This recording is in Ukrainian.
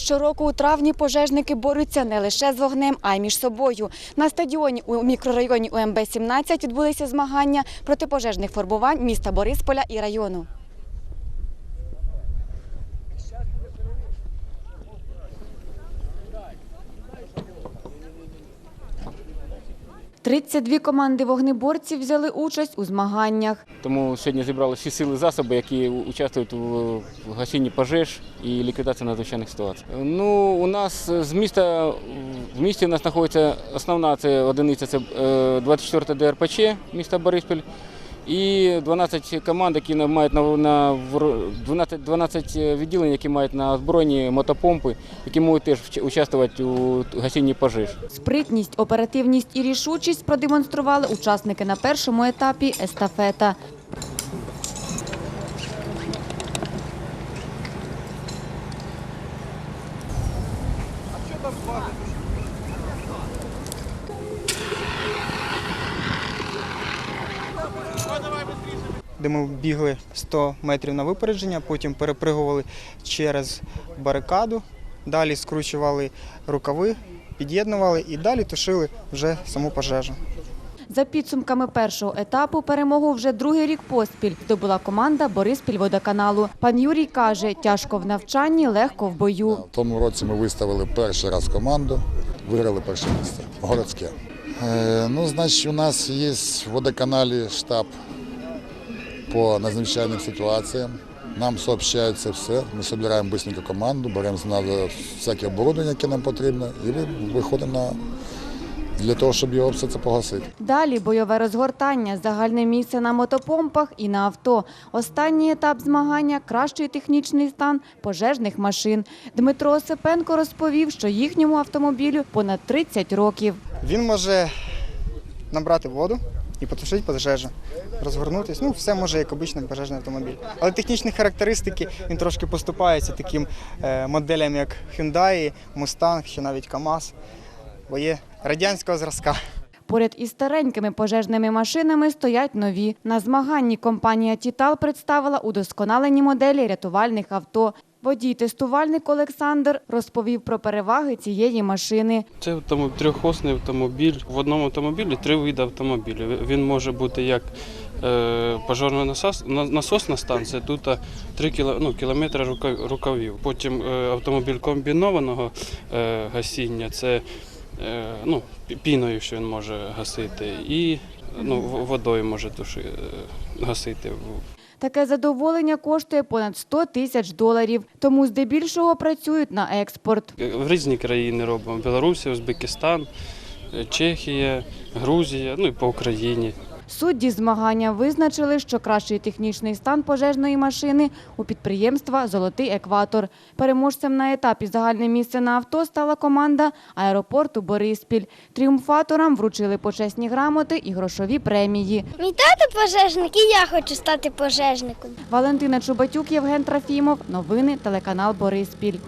щороку у травні пожежники борються не лише з вогнем, а й між собою. На стадіоні у мікрорайоні УМБ-17 відбулися змагання протипожежних формувань міста Борисполя і району. «32 команди вогнеборців взяли участь у змаганнях. Тому сьогодні зібрали всі сили засоби, які участвують у гасінні пожеж і ліквідації надзвичайних ситуацій. Ну, у нас з міста в місті у нас знаходиться основна це одиниця, це е, 24 ДРПЧ міста Бориспіль. І 12 команд, які мають на, на 12, 12 відділень, які мають на озброєнні мотопомпи, які можуть теж участвувати у гасінні пожеж. Спритність, оперативність і рішучість продемонстрували учасники на першому етапі естафета. Де ми бігли 100 метрів на випередження, потім перепригували через барикаду, далі скручували рукави, під'єднували і далі тушили вже саму пожежу. За підсумками першого етапу перемогу вже другий рік поспіль здобула команда Бориспіль водоканалу. Пан Юрій каже, тяжко в навчанні, легко в бою. В тому році ми виставили перший раз команду, виграли перше місце городське. Е, ну, значить, у нас є в водоканалі штаб по надзвичайним ситуаціям. Нам сообщають це все. Ми збираємо швидко команду, беремо з нас всяке оборудовання, яке нам потрібно, і ви- виходимо на для того, щоб його все це погасити. Далі бойове розгортання, загальне місце на мотопомпах і на авто. Останній етап змагання – кращий технічний стан пожежних машин. Дмитро Осипенко розповів, що їхньому автомобілю понад 30 років. Він може набрати воду і потушити пожежу, розгорнутися. Ну, все може як обичний пожежний автомобіль. Але технічні характеристики він трошки поступається таким е, моделям, як Hyundai, Mustang, чи навіть КАМАЗ, бо є радянського зразка. Поряд із старенькими пожежними машинами стоять нові. На змаганні компанія «Тітал» представила удосконалені моделі рятувальних авто. Водій-тестувальник Олександр розповів про переваги цієї машини. Це автомобіль, трьохосний автомобіль. В одному автомобілі три види автомобілів. Він може бути як е, пожежна насосна станція, тут 3 кіло, ну, кілометри рука- рукавів. Потім е, автомобіль комбінованого е, гасіння, це е, ну, піною, що він може гасити, і ну, водою може туши, е, гасити. Таке задоволення коштує понад 100 тисяч доларів, тому здебільшого працюють на експорт. В різні країни робимо: Білорусі, Узбекистан, Чехія, Грузія, ну і по Україні. Судді змагання визначили, що кращий технічний стан пожежної машини у підприємства Золотий екватор. Переможцем на етапі загальне місце на авто стала команда аеропорту Бориспіль. Тріумфаторам вручили почесні грамоти і грошові премії. Мій тато пожежник, і я хочу стати пожежником. Валентина Чубатюк, Євген Трофімов. Новини телеканал Бориспіль.